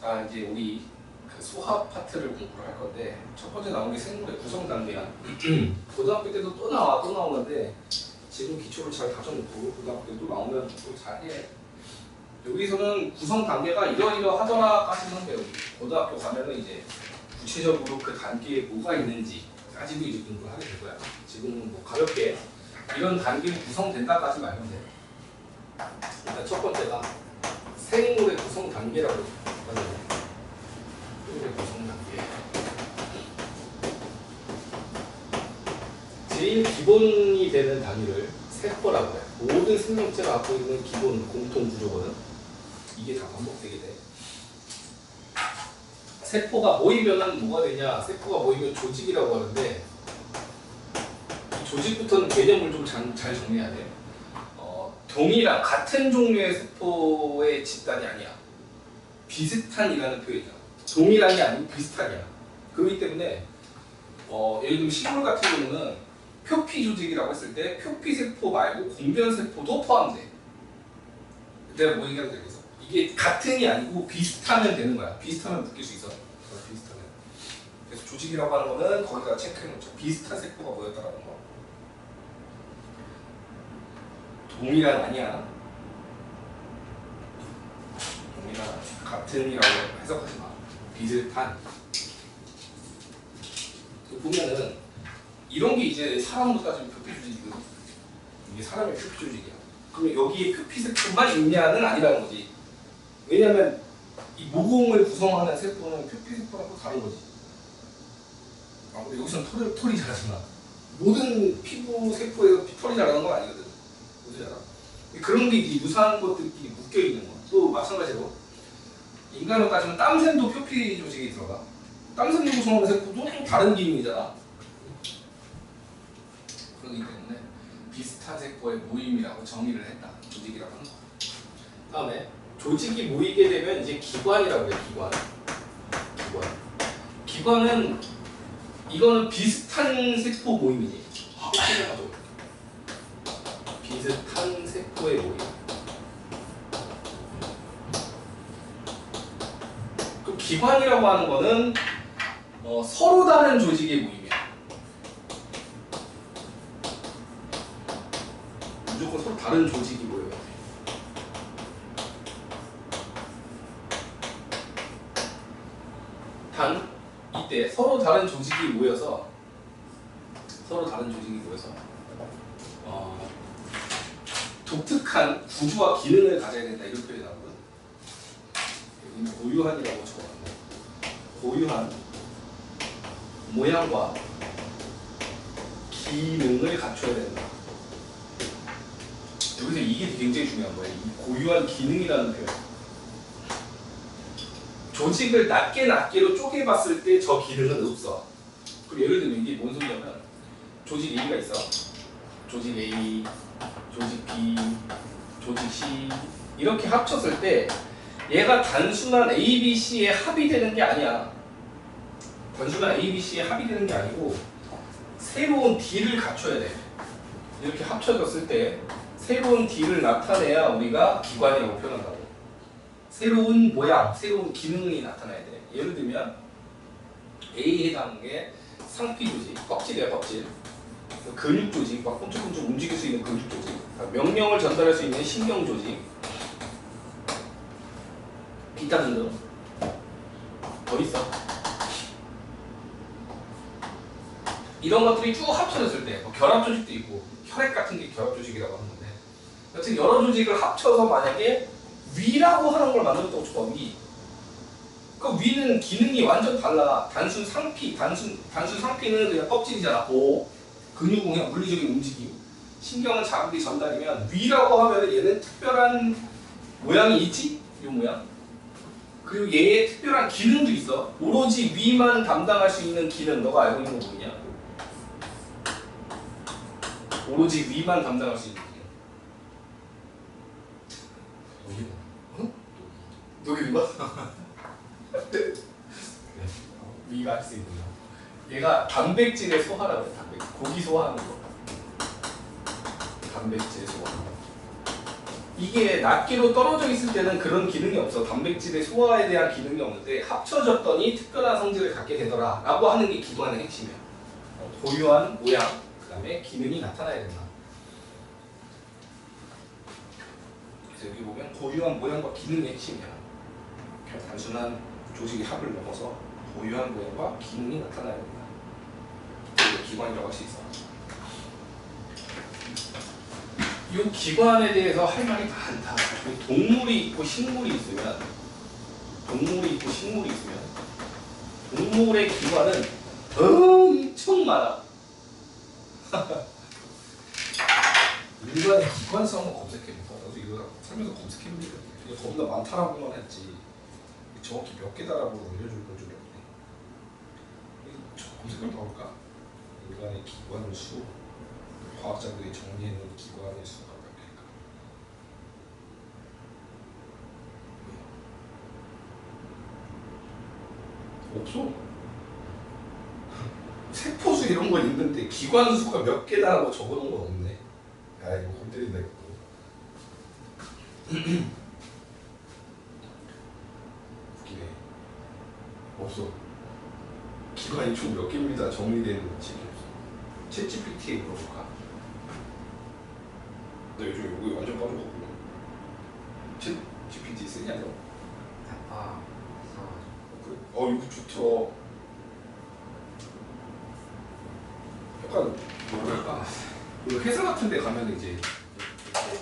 자 이제 우리 그 소화 파트를 공부를 할 건데 첫 번째 나온 게 생물의 구성 단계야. 고등학교 때도 또 나와 또 나오는데 지금 기초를 잘 다져놓고 고등학교 때도 나오면 또 잘해. 여기서는 구성 단계가 이러이러하더라까지만 배우고 고등학교 가면은 이제 구체적으로 그 단계에 뭐가 있는지 가지고 이제 공부를 하게 될 거야. 지금은 뭐 가볍게 이런 단계로 구성된다까지 말면 돼. 일단 첫 번째가 생물의 구성 단계라고 제일 기본이 되는 단위를 세포라고 해. 모든 생명체가 갖고 있는 기본 공통 구조거든. 이게 다 반복되게 돼. 세포가 모이면은 뭐가 되냐? 세포가 모이면 조직이라고 하는데 이 조직부터는 개념을 좀 잘 정리해야 돼. 어, 동일한 같은 종류의 세포의 집단이 아니야. 비슷한이라는 표현이야. 동일한이 아니고 비슷한이야. 그렇기 때문에 어, 예를 들면 식물 같은 경우는 표피 조직이라고 했을 때 표피 세포 말고 공변 세포도 포함돼. 내가 뭐 얘기하는 거야 그래서 이게 같은이 아니고 비슷하면 되는 거야. 비슷하면 느낄 수 있어. 어, 비슷하면. 그래서 조직이라고 하는 거는 거기다가 체크해 놓죠. 비슷한 세포가 모였다라는 거. 동일한 아니야. 아니야. 같은이라고 해석하지 마. 비슷한. 그 보면은 이런 게 이제 사람으로 따지면 표피 조직이거든. 이게 사람의 표피 조직이야. 그러면 여기에 표피 세포만 있냐는 아니라는 거지. 왜냐면 이 모공을 구성하는 세포는 표피 세포랑 또 다른 거지. 아, 여기서는 털, 털이 자라잖아. 모든 피부 세포에서 피- 털이 자라는 건 아니거든. 어떻게 알아? 그런 게 유사한 것들끼리 묶여 있는 거야. 또 마찬가지로 인간으로 따지면 땀샘도 표피 조직이 들어가. 땀샘을 구성하는 세포도 또 다른 기능이잖아. 그렇기 때문에 비슷한 세포의 모임이라고 정의를 했다. 조직이라고 하는 거. 다음에 조직이 모이게 되면 이제 기관이라고 해요. 기관. 기관. 기관은 이거는 비슷한 세포 모임이지. 비슷한 세포의 모임. 기관이라고 하는 거는 어, 서로 다른 조직의 모임이야. 무조건 서로 다른 조직이 모여요. 단 이때 서로 다른 조직이 모여서 서로 다른 조직이 모여서 어, 독특한 구조와 기능을 가져야 된다 이런 표현이 나오거든. 여기는 고유한이라고 적어놨네. 고유한 모양과 기능을 갖춰야 된다. 여기서 이게 굉장히 중요한 거예요. 이 고유한 기능이라는 표현. 조직을 낮게 낮게로 쪼개봤을 때 저 기능은 없어. 그럼 예를 들면 이게 뭔 소리냐면 조직 A가 있어. 조직 A, 조직 B, 조직 C 이렇게 합쳤을 때 얘가 단순한 A, B, C의 합이 되는 게 아니야. 단순한 A, B, C의 합이 되는 게 아니고 새로운 D를 갖춰야 돼. 이렇게 합쳐졌을 때 새로운 D를 나타내야 우리가 기관이라고 표현한다고. 새로운 모양, 새로운 기능이 나타나야 돼. 예를 들면 A에 해당하는 게 상피 조직, 껍질이야 껍질. 근육 조직, 막 꿈쩍꿈쩍 움직일 수 있는 근육 조직. 명령을 전달할 수 있는 신경 조직. 등등. 더 있어. 이런 것들이 쭉 합쳐졌을 때, 뭐 결합 조직도 있고, 혈액 같은 게 결합 조직이라고 하는 건데, 여튼 여러 조직을 합쳐서 만약에 위라고 하는 걸 만들었다고 쳐봐, 위. 그 위는 기능이 완전 달라. 단순 상피, 단순 단순 상피는 그냥 껍질이잖아. 보. 근육은 그냥 물리적인 움직임. 신경은 자극이 전달이면 위라고 하면 얘는 특별한 모양이 있지? 이 모양. 그리고 얘의 특별한 기능도 있어. 오로지 위만 담당할 수 있는 기능. 너가 알고 있는 거 뭐냐? 오로지 위만 담당할 수 있는 기능. 어? 여기 봐. 네. 위가 할 수 있는 거. 얘가 단백질의 소화라고 해. 단백질. 고기 소화하는 거. 단백질 소화. 이게 낱개로 떨어져 있을 때는 그런 기능이 없어. 단백질의 소화에 대한 기능이 없는데 합쳐졌더니 특별한 성질을 갖게 되더라. 라고 하는 게 기관의 핵심이야. 어, 고유한 모양, 그 다음에 기능이 나타나야 된다. 그래서 여기 보면 고유한 모양과 기능의 핵심이야. 단순한 조직의 합을 넘어서 고유한 모양과 기능이 나타나야 된다. 기관이라고 할 수 있어. 이 기관에 대해서 할 말이 많다. 동물이 있고 식물이 있으면 동물이 있고 식물이 있으면 동물의 기관은 엄청 많아. 일반의 기관성 을 검색해볼까? 나도 이거 살면서 검색해보니까 그냥 겁나 많다라고만 했지 정확히 몇 개다라고 알려줄 건 적이 없네 이거 검색을 봐볼까? 인간의 기관 수 과학자들이 정리해놓은 수가 몇 개일까? 없어. 세포수 이런 건 있는데 기관 수가 몇 개다라고 적어놓은 건 없네. 야 이거 건드린다 이거 웃기네 없어. 기관이 총 몇 개입니다. 정리되는 책이 없어. 챗 GPT에 물어볼까? 너 요즘 여기 완전 빠져가고 챗 GPT 쓰냐 너? 아, 그래? 어 이거 좋다. 약간 뭐랄까 그 회사 같은 데 가면 이제 이렇게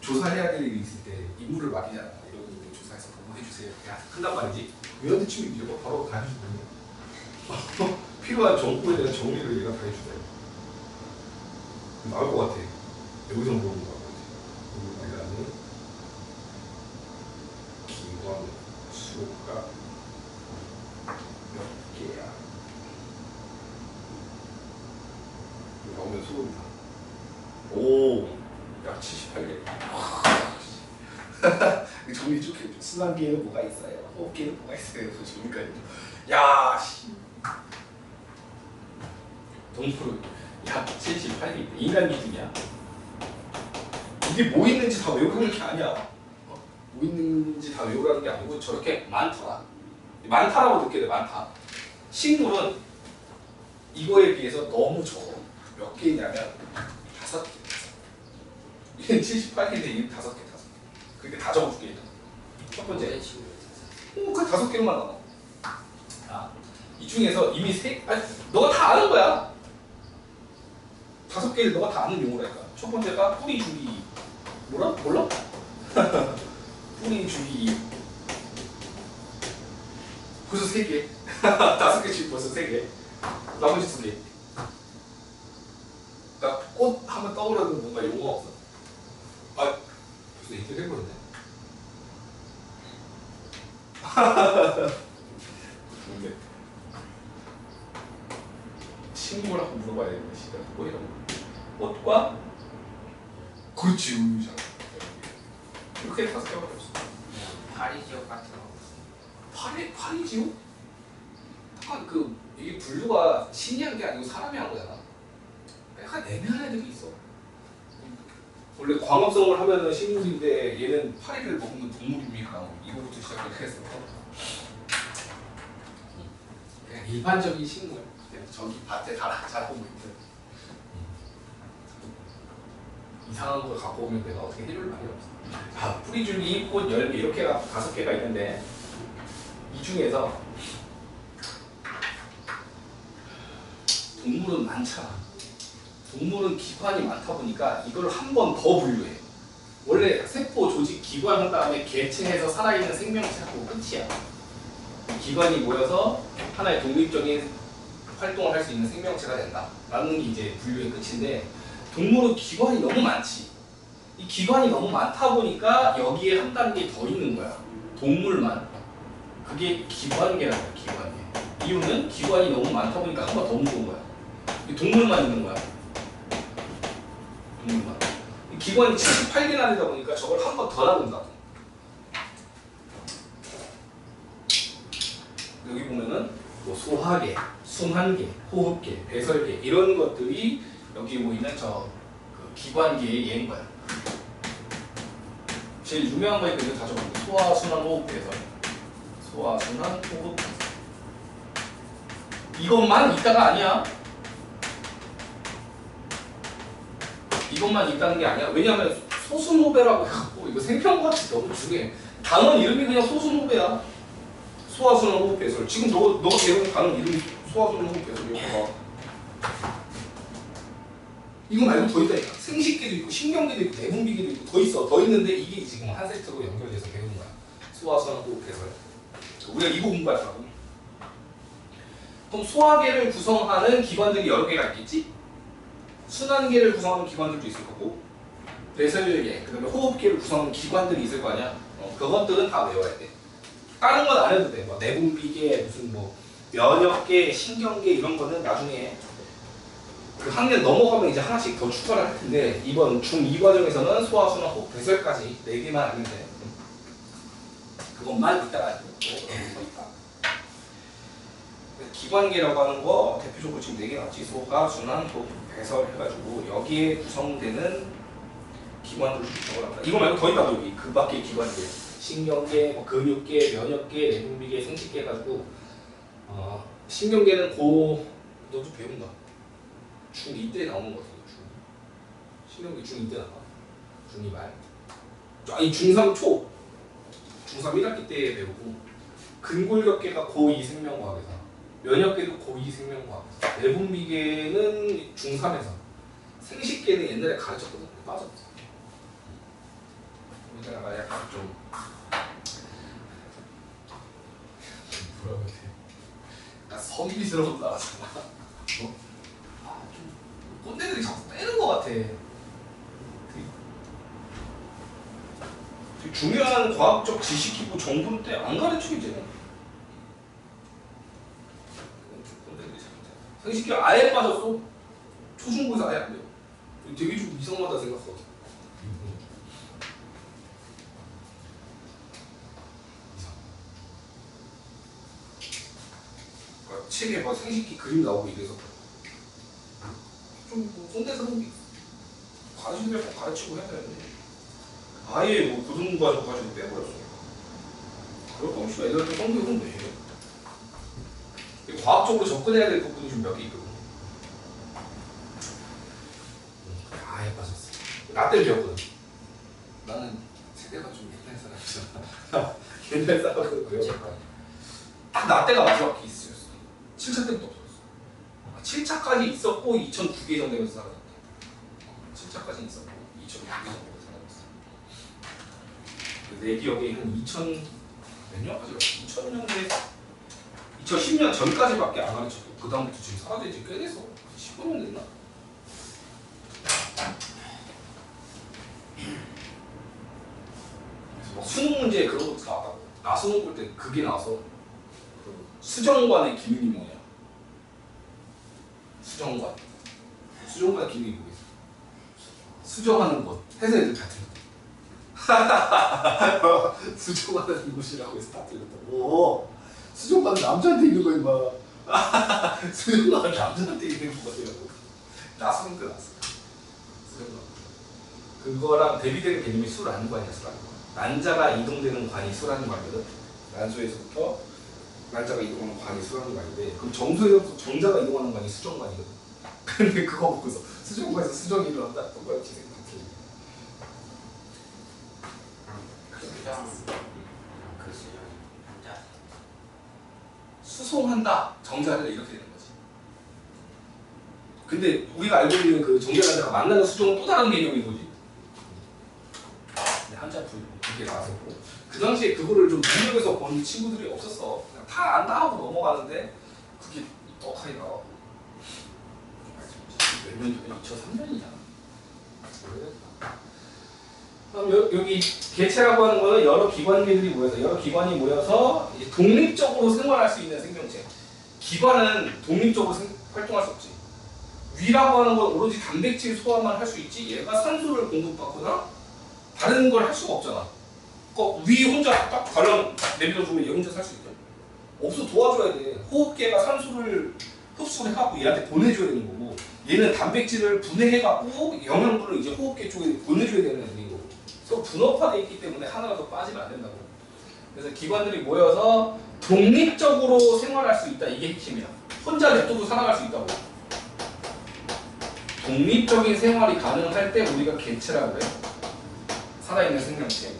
조사해야 될 일이 있을 때 인물을 맡기잖아. 이런 거 조사해서 보고해주세요. 야 한단 말이지. 외환대 치면 이거 바로 다 해주거든요 필요한 정보에 대한 정 정리를 얘가 다 해주세요 나올 것 같아 여기서 물어본 것같 아 우리나라는 기관 수가 몇 개야 나오면 소름이다. 오, 야 78개. 정리 쭉 해줘. 순환기에는 뭐가 있어요? 호흡기에는 뭐가 있어요? 정리까지. 야, 씨. 동프로 야 78개. 인간 기준이야. 이게 뭐 있는지 다 외우는 게 아니야. 어? 뭐 있는지 다 외우라는 게 아니고 저렇게 많더라. 많다라고 느껴야 돼, 많다. 식물은 이거에 비해서 너무 적어. 몇 개냐면 다섯 개. 얘는 78개인데 얘는 다섯 개, 다섯 개. 그러니까 다 적어줄게. 첫 번째. 오, 그 다섯 개만 나와. 아, 이 중에서 이미 세, 아니, 너가 다 아는 거야. 다섯 개를 너가 다 아는 용어라니까. 첫 번째가 뿌리 주기. 뭐라? 몰라? 뿌리 주기. 벌써 세 개. 다섯 개씩 벌써 세 개. 나머지 두 개. 그러니까 꽃 하면 떠오르는 뭔가 용어가 없어. 벌써 이렇게 돼버렸네 근데 친구라고 물어봐야 되는데 시간 뭐이라고 꽃과 그렇지 이 렇게 다섯 개밖에 없어 파리 지역 같은 거. 파리 파리지요? 약간 그 이게 분류가 신기한 게 아니고 사람이 한 거잖아 약간 애매한 애들이 있어 원래 광합성을 하면은 식물인데 얘는 파리를 먹는 동물입니까? 이거부터 시작해서 그냥 일반적인 식물 그냥 저기 밭에 다 자라고 있는 이상한 걸 갖고 오면 내가 어떻게 해줄 말이 없어. 아 뿌리줄기 꽃 열매 이렇게가 다섯 개가 있는데 이 중에서 동물은 많잖아. 동물은 기관이 많다 보니까 이걸 한 번 더 분류해. 원래 세포 조직 기관 한 다음에 개체에서 살아있는 생명체 하고 끝이야. 기관이 모여서 하나의 독립적인 활동을 할 수 있는 생명체가 된다. 라는 게 이제 분류의 끝인데 동물은 기관이 너무 많지. 이 기관이 너무 많다 보니까 여기에 한 단계 더 있는 거야. 동물만. 그게 기관계라는 거야, 기관계. 이유는 기관이 너무 많다 보니까 한 번더 묻은 거야. 이 동물만 있는 거야. 동물만. 이 기관이 78개나 되다 보니까 저걸 한 번 더 나눈다. 여기 보면은 뭐 소화계, 순환계, 호흡계, 배설계 이런 것들이 여기 보이는 저 그 기관계의 예인 거야. 제일 유명한 거니까 이거 다 적었는데 소화 순환 호흡 배설 소화 순환 호흡 이것만 있다가 아니야. 이것만 있다는 게 아니야. 왜냐면 소순호배라고 해갖고 이거 생평같이 너무 중요해. 단원 이름이 그냥 소순호배야. 소화순환 호흡 배설. 지금 너, 너가 배우는 단원 이름이 소화순환 호흡 배설 이거 봐 이거 말고 더 있다 니까 생식기도 있고 신경계도 있고 내분비계도 있고 더 있어. 더 있는데 이게 지금 한 세트로 연결돼서 배우는 거야. 소화순환 호흡 배설 우리가 이거 공부할 거라고. 그럼 소화계를 구성하는 기관들이 여러 개가 있겠지? 순환계를 구성하는 기관들도 있을 거고 배설계 그 다음에 호흡계를 구성하는 기관들이 있을 거 아니야? 어, 그것들은 다 외워야 돼. 다른 건 안 해도 돼 뭐 내분비계 무슨 뭐 면역계 신경계 이런 거는 나중에 그 학년 넘어가면 이제 하나씩 더 추가를 할 텐데 이번 중2 과정에서는 소화 순환 호흡 배설까지 4개만 알면 돼. 그것만 이따가 더 있다 기관계라고 하는 거 대표적으로 지금 4개 나왔지. 소화, 순환, 호흡, 배설 해가지고 여기에 구성되는 기관들을 적어놨다 이거 말고 더 있다고 여기. 그 밖에 기관계. 신경계, 뭐 근육계, 면역계, 내분비계, 생식계 해가지고 어, 신경계는 고 너도 배운다 중2 때 나오는 거 같아 중. 신경계 중2 때 나와. 중2 말. 아니 중3 초. 중3 1학기 때 배우고 근골격계가 고2 생명과학에서 면역계도 고2 생명과학에서 내분비계는 중3에서 생식계는 옛날에 가르쳤거든 근데 빠졌어 우리나라가 약간 좀 뭐라고 해야 돼? 약간 선비스러운 나라잖아 어? 아좀 꼰대들이 자꾸 빼는 것 같아 되게, 되게 중요한 과학적 지식 기부 정보를 때안 가르쳐 이제. 꼰대들이 자꾸 생식기 아예 빠졌어. 초중고에서 아예 안 돼요. 되게 좀 이상하다 생각하고. 그러니까 책에 막 생식기 그림 나오고 이래서 좀뭐. 가르치는 거 가르치고 해야 되는데 아예 뭐 고등부 가지고 가지고 빼버렸어 그럴 거면 애들한테 성교육은 왜 해? 과학적으로 접근해야 될 부분이 좀 몇 개 있거든 아예 빠졌어. 나 때를 배웠거든. 나는 세대가 좀 옛날 사람이잖아. 옛날 사람은 배웠거든 딱나 때가 마지막 케이스였어. 7차 때부터 없어졌어 7차까지 있었고 2009개 정도 되면서 사라졌대 7차까지 있었고 2009개 정도 내 기억에 한 2000, 몇 년까지 2000년대 2010년 전까지밖에 안 가르쳤고 그 다음부터 지금 사라진 지꽤 돼서 15년 됐나? 막 수능 문제에 그런 것도 나왔다고. 나 수능 볼 때 그게 나와서 그 수정관의 기능이 뭐냐 수정관. 수정관의 기능이 뭐겠어 수정하는 것. 해서 애들 다 틀렸다 해서 다 틀렸다 오 수정관은 남자한테 있는 거 임마 수정관은 남자한테 있는 거예요. 나 수능 때 나왔어 수정관. 그거랑 대비되는 개념이 수란관이야 수란관. 난자가 이동되는 관이 수란관이거든. 난소에서부터 날짜가 이동하는 관이 수정관인데 그럼 정수에서부터 정자가 이동하는 관이 수정관이거든. 근데 그거 보고서 수정관에서 수정이 일어난다. 그 수정 한자 수송한다. 정자를 이렇게 되는 거지. 근데 우리가 알고 있는 그 정자가 만나는 수정은 또 다른 개념인 거지. 한자 불 그게 나왔었고 그 당시에 그거를 좀 능력에서 본 친구들이 없었어. 그냥 다 안다 하고 넘어가는데 그게 떡하니 나와. 몇년 전에 2003년이잖아. 그럼 여, 여기 개체라고 하는 거는 여러 기관계들이 모여서 여러 기관이 모여서 독립적으로 생활할 수 있는 생명체. 기관은 독립적으로 생- 활동할 수 없지. 위라고 하는 건 오로지 단백질 소화만 할 수 있지. 얘가 산소를 공급받거나 다른 걸 할 수가 없잖아. 그위 혼자 딱 발랑 내밀어주면 얘 혼자 살 수 있대. 없어 도와줘야 돼. 호흡계가 산소를 흡수를 해갖고 얘한테 보내줘야 되는 거고 얘는 단백질을 분해해갖고 영양분을 이제 호흡계 쪽에 보내줘야 되는 애들인 거고 서로 분업화되어 있기 때문에 하나라도 빠지면 안 된다고. 그래서 기관들이 모여서 독립적으로 생활할 수 있다. 이게 핵심이야. 혼자 냅두고 살아갈 수 있다고. 독립적인 생활이 가능할 때 우리가 개체라고 그래. 살아있는 생명체.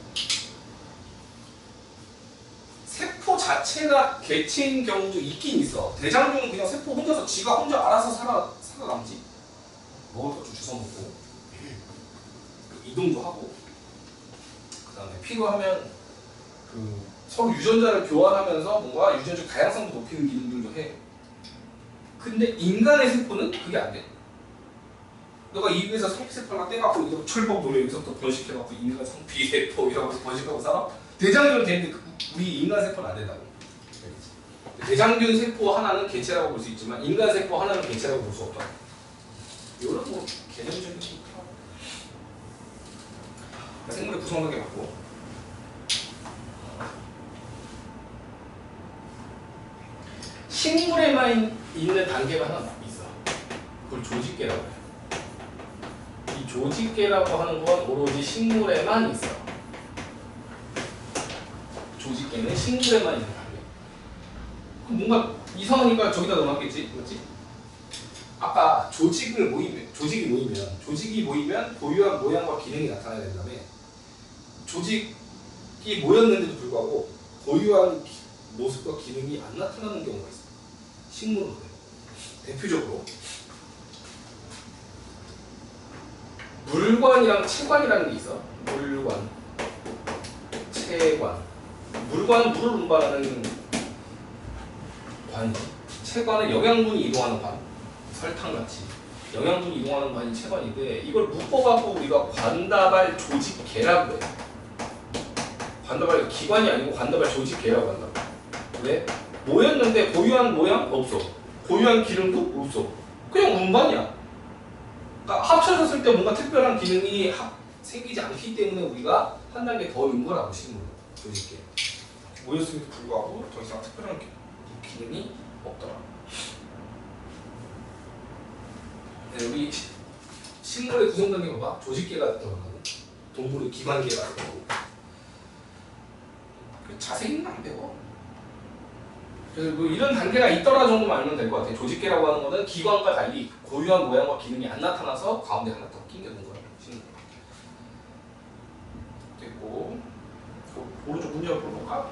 세포 자체가 개체인 경우도 있긴 있어. 대장균은 그냥 세포 혼자서 지가 혼자 알아서 살아 살아남지. 먹을 것좀 주워 먹고 이동도 하고 그다음에 필요하면 그 서로 유전자를 교환하면서 뭔가 유전자 다양성도 높이는 기능들도 해. 근데 인간의 세포는 그게 안 돼. 너가 입에서 성피세포 하나 떼갖고 이거 철법 노래 여기서부터 번식해갖고 인간 성피세포 이러면서 번식하고 살아? 대장균은 되는데 그- 우리 인간 세포는 안 된다고. 대장균 세포 하나는 개체라고 볼 수 있지만 인간 세포 하나는 개체라고 볼 수 없다. 이런 뭐 개념적인. 생물의 구성관계 맞고 식물에만 있는 단계가 하나 있어. 그걸 조직계라고 해요. 이 조직계라고 하는 건 오로지 식물에만 있어. 조직계는 식물에만 있는 단계. 그럼 뭔가 이상하니까 저기다 넣어놨겠지, 그렇지? 아까 조직을 모이면 조직이 모이면 조직이 모이면 고유한 모양과 기능이 나타나야 된다며. 조직이 모였는데도 불구하고 고유한 기- 모습과 기능이 안 나타나는 경우가 있어. 식물은 그래. 대표적으로 물관이랑 체관이라는 게 있어. 물관, 체관. 물관은 물을 운반하는 관이지. 체관은 영양분이 이동하는 관. 설탕같이. 영양분이 이동하는 관이 체관인데 이걸 묶어갖고 우리가 관다발 조직계라고 해. 관다발 기관이 아니고 관다발 조직계라고 한다고. 왜? 모였는데 고유한 모양 없어. 고유한 기능도 없어. 그냥 운반이야. 그러니까 합쳐졌을 때 뭔가 특별한 기능이 합- 생기지 않기 때문에 우리가 한 단계 더인 거라고 식물 조직계. 모였음에도 불구하고 더 이상 특별한 기- 기능이 없더라. 네, 우리 시- 식물의 구성 단계 봐봐. 조직계가 들어가고 동물의 기관계가 들어가고 그 자세히는 안 배워. 그래서 뭐 이런 단계가 있더라 정도만 알면 될 것 같아. 조직계라고 하는 거는 기관과 달리 고유한 모양과 기능이 안 나타나서 가운데 하나 더 거야. 식물. 됐고 그 오른쪽 문제 한번 풀어볼까?